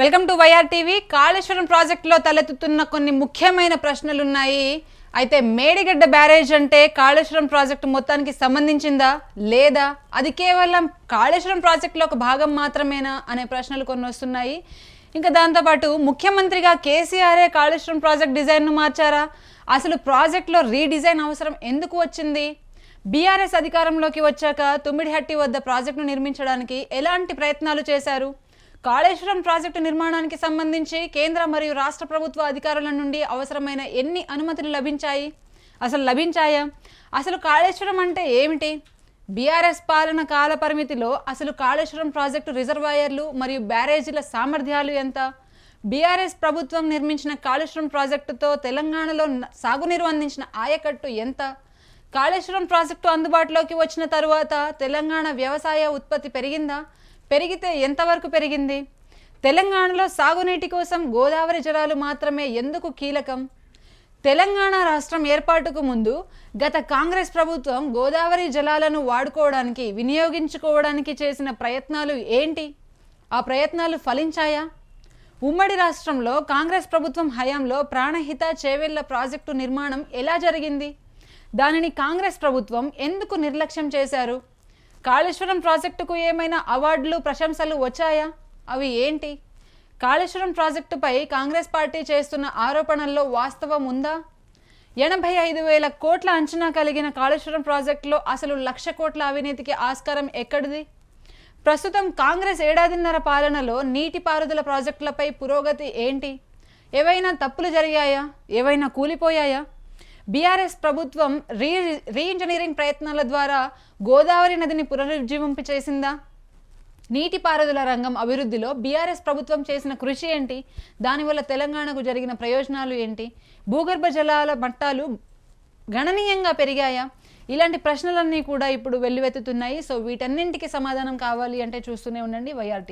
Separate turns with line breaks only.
Welcome to YR TV. Kaleshwaram ప్రాజెక్టులో తలెత్తుతున్న కొన్ని ముఖ్యమైన ప్రశ్నలు ఉన్నాయి అయితే మేడిగడ్డ బ్యారేజ్ అంటే కాళేశ్వరం ప్రాజెక్టు మొత్తానికి సంబంధించిందా? లేదా? అది కేవలం కాళేశ్వరం ప్రాజెక్టులో ఒక భాగం మాత్రమేనా? అనే ప్రశ్నలు కొన్ని వస్తున్నాయి. ఇంకా దాంతోపాటు ముఖ్యమంత్రిగా కేసీఆరే కాళేశ్వరం ప్రాజెక్ట్ డిజైన్ను మార్చారా? అసలు ప్రాజెక్టులో రీడిజైన్ అవసరం ఎందుకు వచ్చింది? బీఆర్ఎస్ అధికారంలోకి వచ్చాక తుమ్మిడిహట్టి వద్ద ప్రాజెక్టును నిర్మించడానికి ఎలాంటి ప్రయత్నాలు చేశారు? కాళేశ్వరం ప్రాజెక్టు నిర్మాణానికి సంబంధించి కేంద్ర మరియు రాష్ట్ర ప్రభుత్వ అధికారుల నుండి అవసరమైన ఎన్ని అనుమతులు లభించాయి? అసలు లభించాయా? అసలు కాళేశ్వరం అంటే ఏమిటి? బీఆర్ఎస్ పాలన కాల పరిమితిలో అసలు కాళేశ్వరం ప్రాజెక్టు రిజర్వాయర్లు మరియు బ్యారేజీల సామర్థ్యాలు ఎంత? బీఆర్ఎస్ ప్రభుత్వం నిర్మించిన కాళేశ్వరం ప్రాజెక్టుతో తెలంగాణలో సాగునీరు అందించిన ఆయకట్టు ఎంత? కాళేశ్వరం ప్రాజెక్టు అందుబాటులోకి వచ్చిన తరువాత తెలంగాణ వ్యవసాయ ఉత్పత్తి పెరిగిందా? పెరిగితే ఎంతవరకు పెరిగింది? తెలంగాణలో సాగునీటి కోసం గోదావరి జలాలు మాత్రమే ఎందుకు కీలకం? తెలంగాణ రాష్ట్రం ఏర్పాటుకు ముందు గత కాంగ్రెస్ ప్రభుత్వం గోదావరి జలాలను వాడుకోవడానికి వినియోగించుకోవడానికి చేసిన ప్రయత్నాలు ఏంటి? ఆ ప్రయత్నాలు ఫలించాయా? ఉమ్మడి రాష్ట్రంలో కాంగ్రెస్ ప్రభుత్వం హయాంలో ప్రాణహిత చేవెళ్ళ ప్రాజెక్టు నిర్మాణం ఎలా జరిగింది? దానిని కాంగ్రెస్ ప్రభుత్వం ఎందుకు నిర్లక్ష్యం చేశారు? కాళేశ్వరం ప్రాజెక్టుకు ఏమైనా అవార్డులు ప్రశంసలు వచ్చాయా? అవి ఏంటి? కాళేశ్వరం ప్రాజెక్టుపై కాంగ్రెస్ పార్టీ చేస్తున్న ఆరోపణల్లో వాస్తవం ఉందా? ఎనభై ఐదు వేల కోట్ల అంచనా కలిగిన కాళేశ్వరం ప్రాజెక్టులో అసలు లక్ష కోట్ల అవినీతికి ఆస్కారం ఎక్కడిది? ప్రస్తుతం కాంగ్రెస్ ఏడాదిన్నర పాలనలో నీటిపారుదల ప్రాజెక్టులపై పురోగతి ఏంటి? ఏవైనా తప్పులు జరిగాయా? ఏవైనా కూలిపోయాయా? బీఆర్ఎస్ ప్రభుత్వం రీ రీఇంజనీరింగ్ ప్రయత్నాల ద్వారా గోదావరి నదిని పునరుజ్జీవింపు చేసిందా? నీటిపారుదల రంగం అభివృద్ధిలో బీఆర్ఎస్ ప్రభుత్వం చేసిన కృషి ఏంటి? దానివల్ల తెలంగాణకు జరిగిన ప్రయోజనాలు ఏంటి? భూగర్భ జలాల మట్టాలు గణనీయంగా పెరిగాయా? ఇలాంటి ప్రశ్నలన్నీ కూడా ఇప్పుడు వెల్లువెత్తుతున్నాయి. సో వీటన్నింటికి సమాధానం కావాలి అంటే చూస్తూనే ఉండండి. వైఆర్టీ